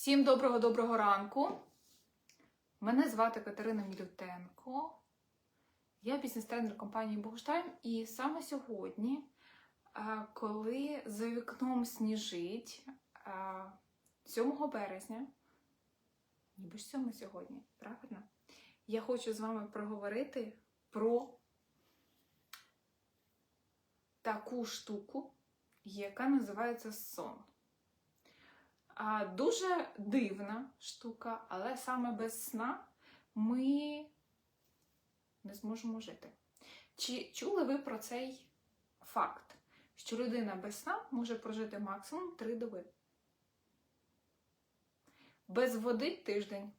Всім доброго-доброго ранку. Мене звати Катерина Мілютенко. Я бізнес-тренер компанії Богштайм. І саме сьогодні, е, коли за вікном сніжить е, 7 березня, ніби ж 7 сьогодні, правильно? Я хочу з вами проговорити про таку штуку, яка називається сон. Дуже дивна штука, але саме без сна ми не зможемо жити. Чи чули ви про цей факт, що людина без сна може прожити максимум 3 доби? Без води тиждень,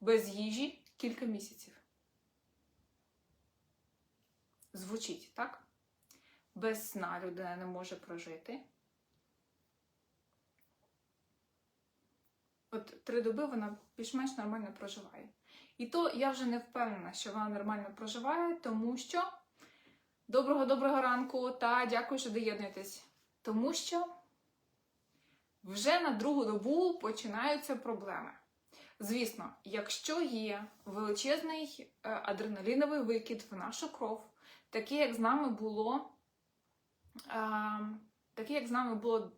без їжі кілька місяців. Звучить, так? Без сна людина не може прожити. От три доби вона більш-менш нормально проживає. І то я вже не впевнена, що вона нормально проживає, тому що доброго-доброго ранку та дякую, що доєднуєтесь. Тому що вже на другу добу починаються проблеми. Звісно, якщо є величезний е, адреналіновий викид в нашу кров, такий, як з нами було, е, такий, як з нами було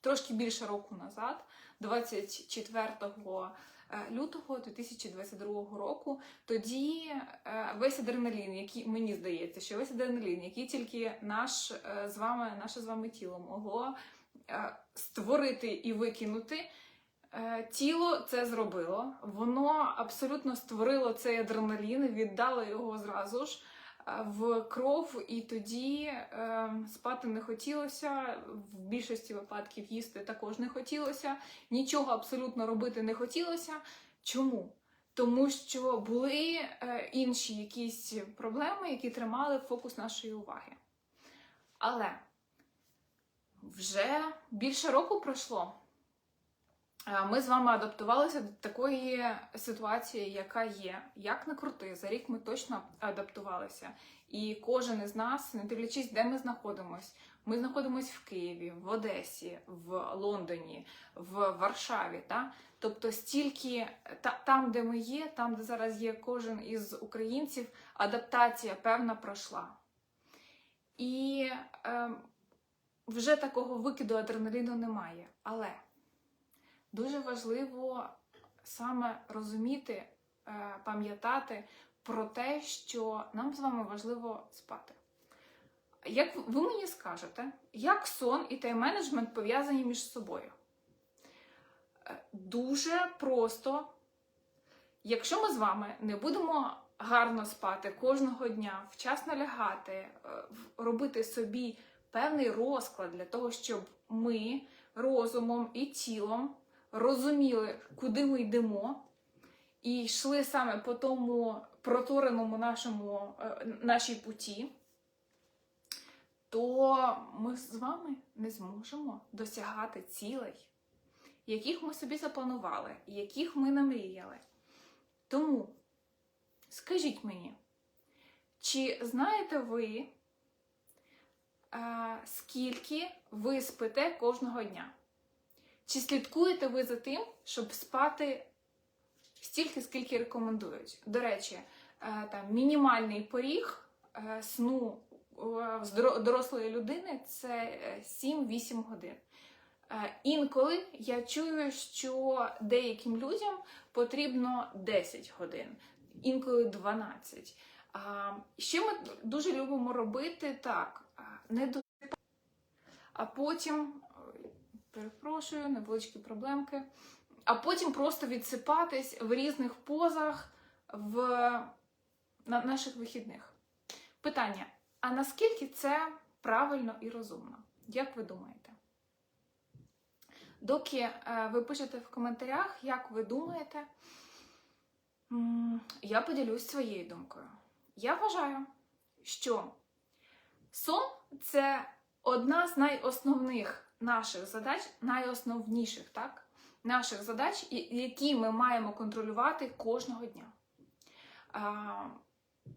трошки більше року назад, 24 лютого 2022 року, тоді е, весь адреналін, який мені здається, що весь адреналін, який тільки наш е, з вами, наше з вами тіло могло е, створити і викинути. Тіло це зробило, воно абсолютно створило цей адреналін, віддало його зразу ж в кров, і тоді е, спати не хотілося. В більшості випадків їсти також не хотілося, нічого абсолютно робити не хотілося. Чому? Тому що були е, інші якісь проблеми, які тримали фокус нашої уваги. Але вже більше року пройшло. Ми з вами адаптувалися до такої ситуації, яка є. Як не крути, за рік ми точно адаптувалися. І кожен із нас, не дивлячись, де ми знаходимося, ми знаходимося в Києві, в Одесі, в Лондоні, в Варшаві. Та? Тобто, стільки та, там, де ми є, там, де зараз є кожен із українців, адаптація певна пройшла. І е, вже такого викиду адреналіну немає. Але дуже важливо саме розуміти, е, пам'ятати про те, що нам з вами важливо спати. Як ви мені скажете, як сон і тайм-менеджмент пов'язані між собою? Е, дуже просто, якщо ми з вами не будемо гарно спати кожного дня, вчасно лягати, е, робити собі певний розклад для того, щоб ми розумом і тілом розуміли, куди ми йдемо, і йшли саме по тому протореному нашому, е, нашій путі, то ми з вами не зможемо досягати цілей, яких ми собі запланували, яких ми намріяли. Тому скажіть мені, чи знаєте ви, е, скільки ви спите кожного дня? Чи слідкуєте ви за тим, щоб спати стільки, скільки рекомендують? До речі, е, там мінімальний поріг е, сну е, дорослої людини це 7-8 годин. Інколи я чую, що деяким людям потрібно 10 годин, інколи 12. Ще ми дуже любимо робити так, не до а потім перепрошую, невеличкі проблемки. А потім просто відсипатись в різних позах в на наших вихідних. Питання: а наскільки це правильно і розумно? Як ви думаєте? Доки е, ви пишете в коментарях, як ви думаєте, я поділюсь своєю думкою. Я вважаю, що сон це одна з найосновних наших задач, найосновніших, так? Наших задач, які ми маємо контролювати кожного дня. А,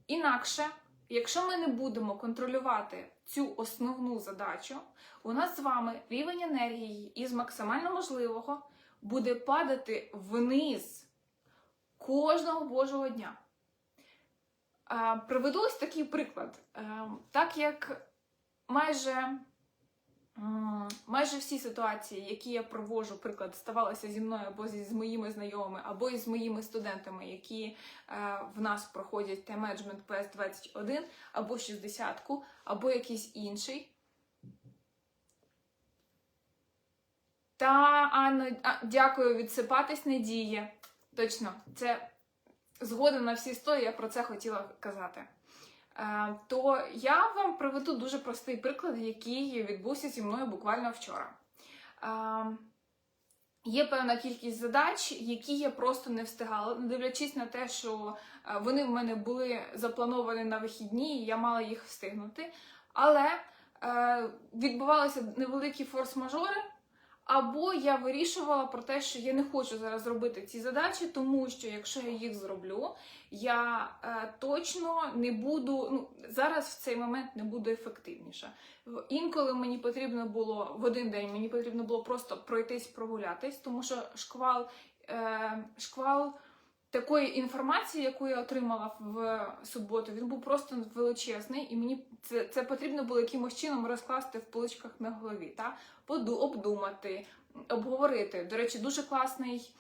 Інакше, якщо ми не будемо контролювати цю основну задачу, у нас з вами рівень енергії із максимально можливого буде падати вниз кожного Божого дня. А, Приведу ось такий приклад. Е, Так як майже, майже всі ситуації, які я провожу, приклад, ставалися зі мною або зі, з моїми знайомими, або із моїми студентами, які е, в нас проходять тайм-менеджмент PS21, або 60-ку, або якийсь інший. Та Анно, а, дякую, відсипатись не діє. Точно, це згода на всі сто, я про це хотіла казати. Е, то я вам приведу дуже простий приклад, який відбувся зі мною буквально вчора. Е, Є певна кількість задач, які я просто не встигала, не дивлячись на те, що е, вони в мене були заплановані на вихідні, і я мала їх встигнути. Але е, відбувалися невеликі форс-мажори, або я вирішувала про те, що я не хочу зараз робити ці задачі, тому що якщо я їх зроблю, я е, точно не буду. Ну зараз в цей момент не буду ефективніша. Інколи мені потрібно було в один день, мені потрібно було просто пройтись, прогулятись, тому що шквал, е, шквал такої інформації, яку я отримала в суботу, він був просто величезний, і мені це, це потрібно було якимось чином розкласти в поличках на голові, та Поду, обдумати, обговорити. До речі, дуже класний.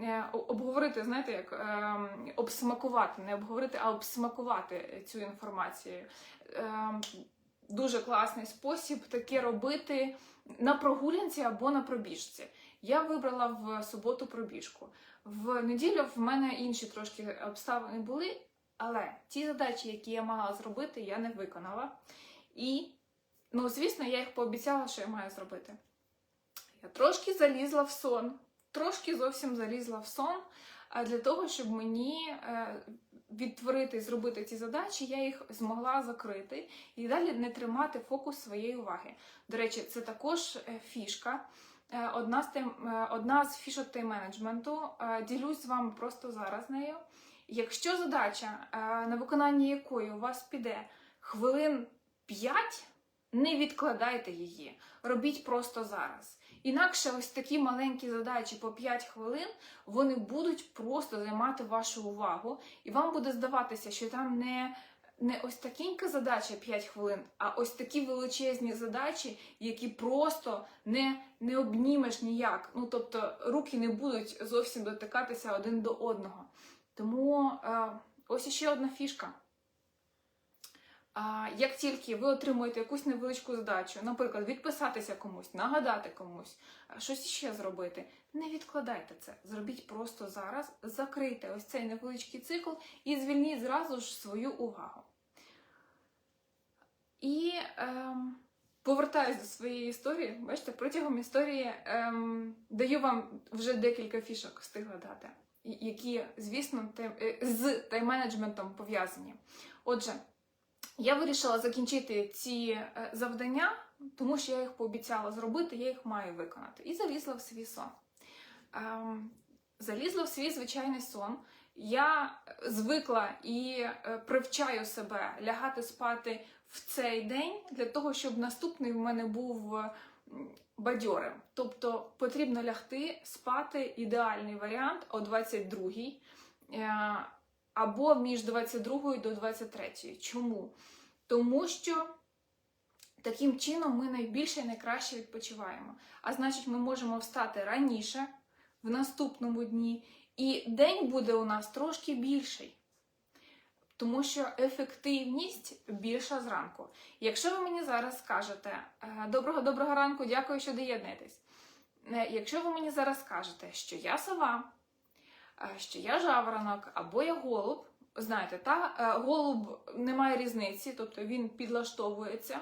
е, Обговорити, знаєте, як ем, обсмакувати, не обговорити, а обсмакувати цю інформацію. Ем, дуже класний спосіб таке робити на прогулянці або на пробіжці. Я вибрала в суботу пробіжку. В неділю в мене інші трошки обставини були, але ті задачі, які я мала зробити, я не виконала. І, ну, звісно, я їх пообіцяла, що я маю зробити. Я трошки залізла в сон, трошки зовсім залізла в сон, а для того, щоб мені е, відтворити і зробити ці задачі, я їх змогла закрити і далі не тримати фокус своєї уваги. До речі, це також е, фішка. Е, Одна з, тайм, е, одна з фішок тайм-менеджменту. Е, Ділюсь з вами просто зараз нею. Якщо задача, на виконання якої у вас піде хвилин 5, не відкладайте її. Робіть просто зараз. Інакше ось такі маленькі задачі по 5 хвилин вони будуть просто займати вашу увагу, і вам буде здаватися, що там не, не ось такенька задача 5 хвилин, а ось такі величезні задачі, які просто не, не обнімеш ніяк. Ну тобто руки не будуть зовсім дотикатися один до одного. Тому е, ось іще одна фішка. Як тільки ви отримуєте якусь невеличку задачу, наприклад, відписатися комусь, нагадати комусь, щось ще зробити, не відкладайте це. Зробіть просто зараз, закрийте ось цей невеличкий цикл і звільніть зразу ж свою увагу. І ем, повертаюсь до своєї історії. Бачите, протягом історії ем, даю вам вже декілька фішок встигла дати, які, звісно, тайм- е, з тайм-менеджментом пов'язані. Отже, я вирішила закінчити ці е, завдання, тому що я їх пообіцяла зробити, я їх маю виконати. І залізла в свій сон. Ем, залізла в свій звичайний сон. Я звикла і е, привчаю себе лягати спати в цей день для того, щоб наступний в мене був бадьорим. Тобто потрібно лягти спати ідеальний варіант о 22-й. Е, або між 22 до 23. Чому? Тому що таким чином ми найбільше і найкраще відпочиваємо. А значить, ми можемо встати раніше в наступному дні, і день буде у нас трошки більший. Тому що ефективність більша зранку. Якщо ви мені зараз скажете е, доброго доброго ранку, дякую, що доєднуєтесь. Е, Якщо ви мені зараз скажете, що я сова, е, що я жаворонок або я голуб. Знаєте, та голуб не має різниці, тобто він підлаштовується,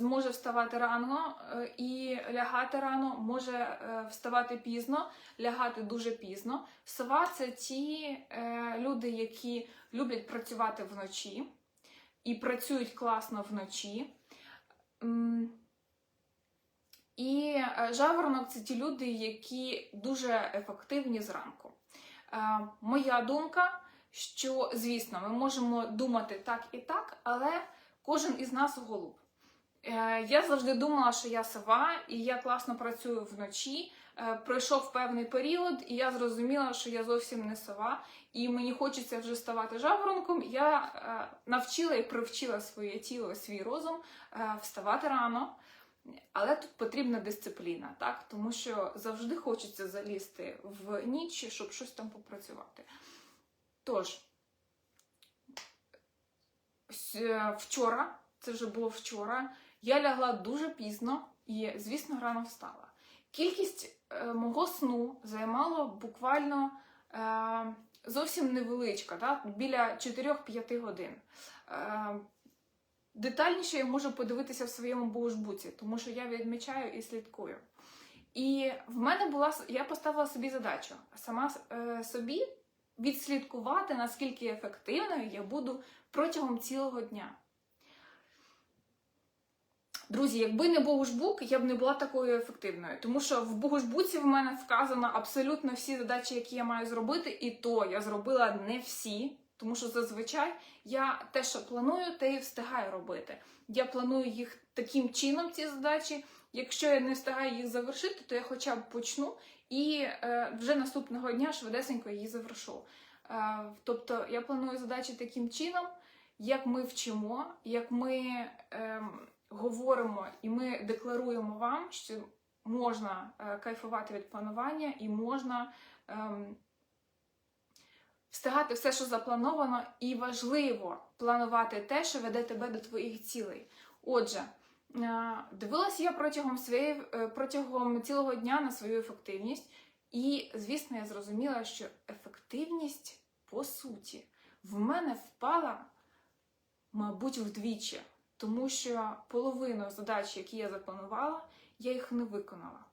може вставати рано е, і лягати рано, може е, вставати пізно, лягати дуже пізно. Сова це ті е, люди, які люблять працювати вночі і працюють класно вночі. І жаворонок це ті люди, які дуже ефективні зранку. Моя думка, що, звісно, ми можемо думати так і так, але кожен із нас голуб. Е, Я завжди думала, що я сова, і я класно працюю вночі. Е, Пройшов певний період, і я зрозуміла, що я зовсім не сова, і мені хочеться вже ставати жаворонком. Я е, навчила і привчила своє тіло, свій розум вставати рано. Але тут потрібна дисципліна, так? тому що завжди хочеться залізти в ніч, щоб щось там попрацювати. Тож, вчора, це вже було вчора, я лягла дуже пізно і, звісно, рано встала. Кількість е, мого сну займала буквально е, зовсім невеличка, так? біля 4-5 годин. Е, детальніше я можу подивитися в своєму богожбуці, тому що я відмічаю і слідкую. І в мене була я поставила собі задачу сама е, собі відслідкувати, наскільки ефективною я буду протягом цілого дня. Друзі, якби не Богушбук, я б не була такою ефективною, тому що в Богушбуці в мене вказано абсолютно всі задачі, які я маю зробити, і то я зробила не всі, тому що зазвичай я те, що планую, те і встигаю робити. Я планую їх таким чином, ці задачі. Якщо я не встигаю їх завершити, то я хоча б почну і е, вже наступного дня швидесенько її завершу. Е, тобто я планую задачі таким чином, як ми вчимо, як ми ем, говоримо і ми декларуємо вам, що можна е, кайфувати від планування і можна ем, встигати все, що заплановано, і важливо планувати те, що веде тебе до твоїх цілей. Отже, е, дивилася я протягом своєї е, протягом цілого дня на свою ефективність, і, звісно, я зрозуміла, що ефективність, по суті, в мене впала, мабуть, вдвічі, тому що половину задач, які я запланувала, я їх не виконала.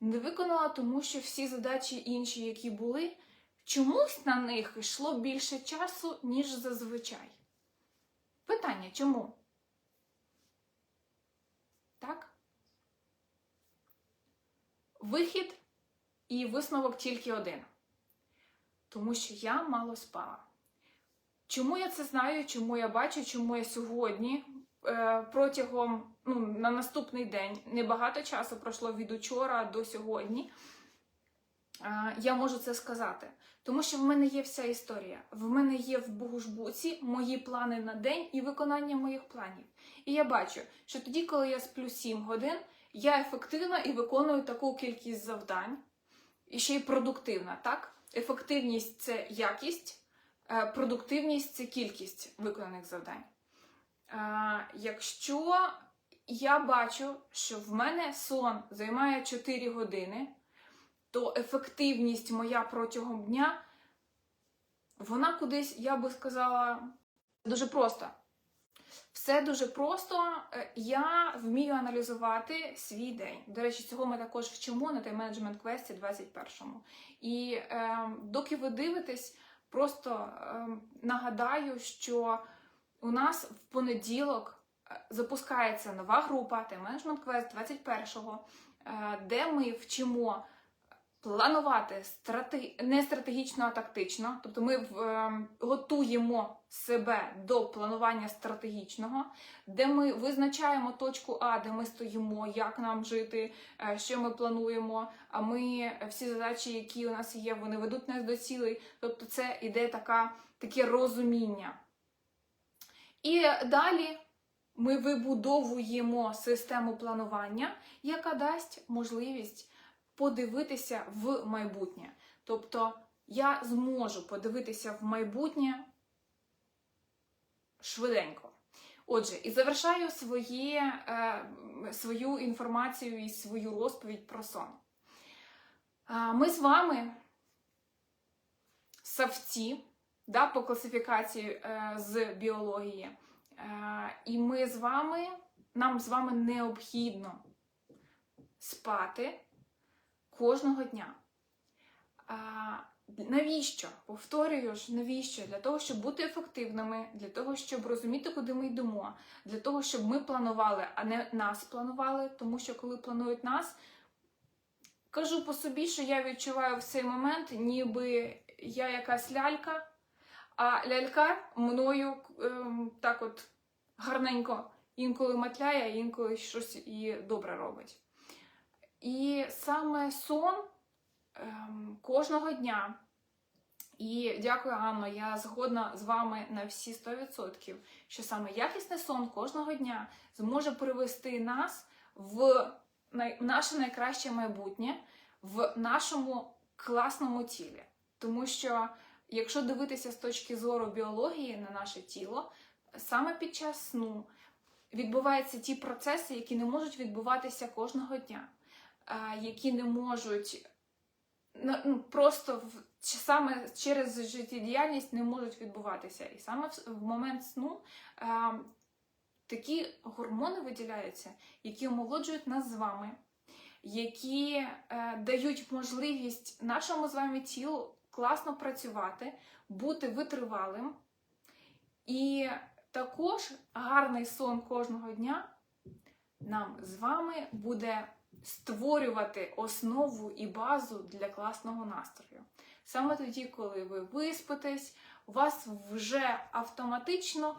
Не виконала, тому що всі задачі інші, які були, чомусь на них йшло більше часу, ніж зазвичай. Питання чому? Так? Вихід і висновок тільки один. Тому що я мало спала. Чому я це знаю, чому я бачу, чому я сьогодні е, протягом ну, на наступний день небагато часу пройшло від учора до сьогодні. Е, я можу це сказати. Тому що в мене є вся історія. В мене є в Богушбуці мої плани на день і виконання моїх планів. І я бачу, що тоді, коли я сплю 7 годин, я ефективна і виконую таку кількість завдань, і ще й продуктивна, так? Ефективність це якість, продуктивність це кількість виконаних завдань. Е, Якщо я бачу, що в мене сон займає 4 години, то ефективність моя протягом дня, вона кудись, я би сказала, дуже просто. Все дуже просто. Е, Я вмію аналізувати свій день. До речі, цього ми також вчимо на тайм-менеджмент квесті 21-му. І е, доки ви дивитесь, просто е, нагадаю, що у нас в понеділок е, запускається нова група тайм-менеджмент квест 21-го, е, де ми вчимо планувати стратег... не стратегічно, а тактично. Тобто ми е, готуємо себе до планування стратегічного, де ми визначаємо точку А, де ми стоїмо, як нам жити, е, що ми плануємо. А ми всі задачі, які у нас є, вони ведуть нас до цілей. Тобто, це іде така, таке розуміння. І далі. Ми вибудовуємо систему планування, яка дасть можливість подивитися в майбутнє. Тобто я зможу подивитися в майбутнє швиденько. Отже, і завершаю своє, е, свою інформацію і свою розповідь про сон. А, Ми з вами савці да, по класифікації е, з біології. Е, і ми з вами, нам з вами необхідно спати кожного дня. А, навіщо? Повторюю ж, навіщо? Для того, щоб бути ефективними, для того, щоб розуміти, куди ми йдемо, для того, щоб ми планували, а не нас планували. Тому що коли планують нас, кажу по собі, що я відчуваю в цей момент, ніби я якась лялька, а лялька мною ем, так от гарненько інколи матляє, а інколи щось і добре робить. І саме сон ем, кожного дня. І дякую, Анно, я згодна з вами на всі 100%, що саме якісний сон кожного дня зможе привести нас в наше найкраще майбутнє, в нашому класному тілі. Тому що, якщо дивитися з точки зору біології на наше тіло, саме під час сну відбуваються ті процеси, які не можуть відбуватися кожного дня, які не можуть ну, просто саме через життєдіяльність не можуть відбуватися. І саме в, момент сну такі гормони виділяються, які омолоджують нас з вами, які е, дають можливість нашому з вами тілу класно працювати, бути витривалим. І також гарний сон кожного дня нам з вами буде створювати основу і базу для класного настрою. Саме тоді, коли ви виспитесь, у вас вже автоматично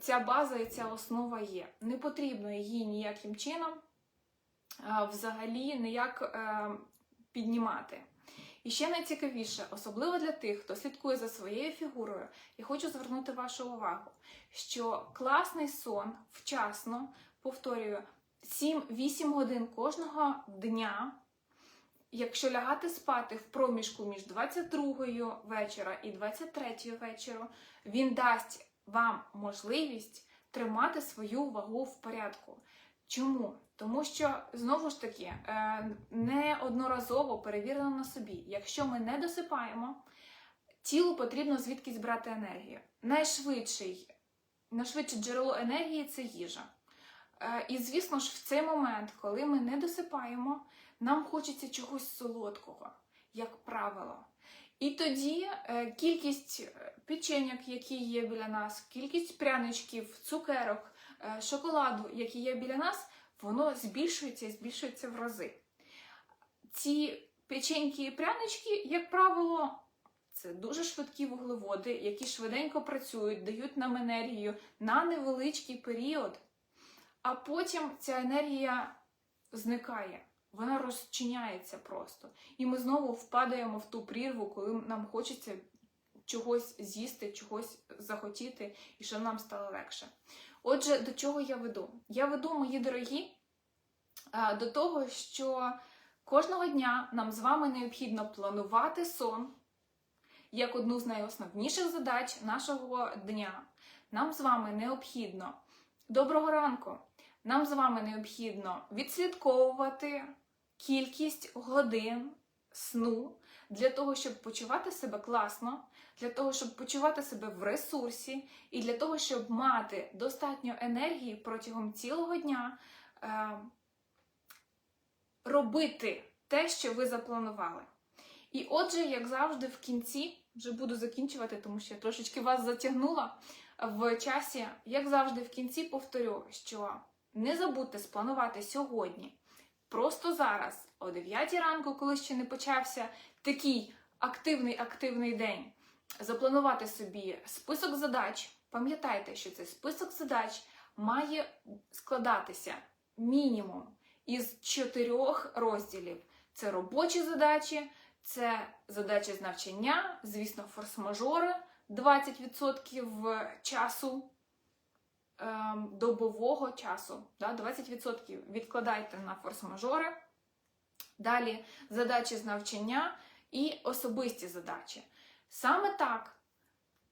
ця база і ця основа є. Не потрібно її ніяким чином взагалі ніяк е, піднімати. І ще найцікавіше, особливо для тих, хто слідкує за своєю фігурою, я хочу звернути вашу увагу, що класний сон вчасно, повторюю, 7-8 годин кожного дня, якщо лягати спати в проміжку між 22 вечора і 23 вечора, він дасть вам можливість тримати свою вагу в порядку. Чому? Тому що знову ж таки е, неодноразово перевірено на собі, якщо ми не досипаємо, тілу потрібно звідкись брати енергію. Найшвидший, найшвидше джерело енергії це їжа. Е, І звісно ж, в цей момент, коли ми не досипаємо, нам хочеться чогось солодкого, як правило. І тоді е, кількість е, печеньок, які є біля нас, кількість пряничків, цукерок, шоколаду, які є біля нас, воно збільшується і збільшується в рази. Ці печеньки і прянички, як правило, це дуже швидкі вуглеводи, які швиденько працюють, дають нам енергію на невеличкий період, а потім ця енергія зникає. Вона розчиняється просто. І ми знову впадаємо в ту прірву, коли нам хочеться чогось з'їсти, чогось захотіти, і щоб нам стало легше. Отже, до чого я веду? Я веду, мої дорогі, до того, що кожного дня нам з вами необхідно планувати сон як одну з найосновніших задач нашого дня. Нам з вами необхідно доброго ранку. Нам з вами необхідно відслідковувати кількість годин сну для того, щоб почувати себе класно, для того, щоб почувати себе в ресурсі, і для того, щоб мати достатньо енергії протягом цілого дня е, робити те, що ви запланували. І отже, як завжди, в кінці вже буду закінчувати, тому що я трошечки вас затягнула в часі. Як завжди, в кінці повторю, що не забудьте спланувати сьогодні, просто зараз, о 9 ранку, коли ще не почався такий активний активний день, запланувати собі список задач. Пам'ятайте, що цей список задач має складатися мінімум із чотирьох розділів: це робочі задачі, це задачі з навчання, звісно, форс-мажори 20% часу ем, добового часу. Да, 20% відкладайте на форс-мажори. Далі задачі з навчання і особисті задачі. Саме так,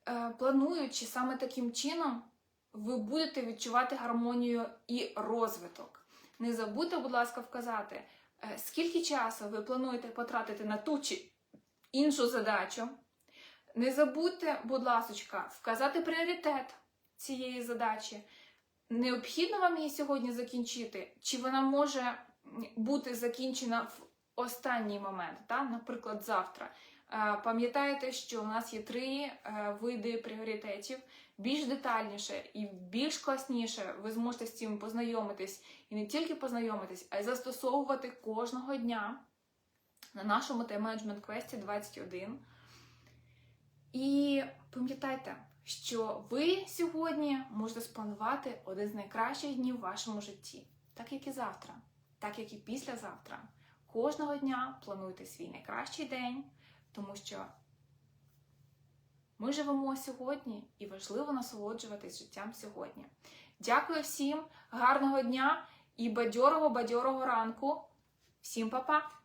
е, плануючи саме таким чином, ви будете відчувати гармонію і розвиток. Не забудьте, будь ласка, вказати, е, скільки часу ви плануєте потратити на ту чи іншу задачу. Не забудьте, будь ласка, вказати пріоритет цієї задачі. Необхідно вам її сьогодні закінчити, чи вона може бути закінчена в останній момент, та? наприклад, завтра. Е, Пам'ятаєте, що у нас є три е, види пріоритетів. Більш детальніше і більш класніше ви зможете з цим познайомитись і не тільки познайомитись, а й застосовувати кожного дня на нашому тайм-менеджмент квесті 21. І пам'ятайте, що ви сьогодні можете спланувати один з найкращих днів в вашому житті, так як і завтра, так як і післязавтра. Кожного дня плануйте свій найкращий день, тому що ми живемо сьогодні і важливо насолоджуватись життям сьогодні. Дякую всім, гарного дня і бадьорого бадьорого ранку. Всім па-па!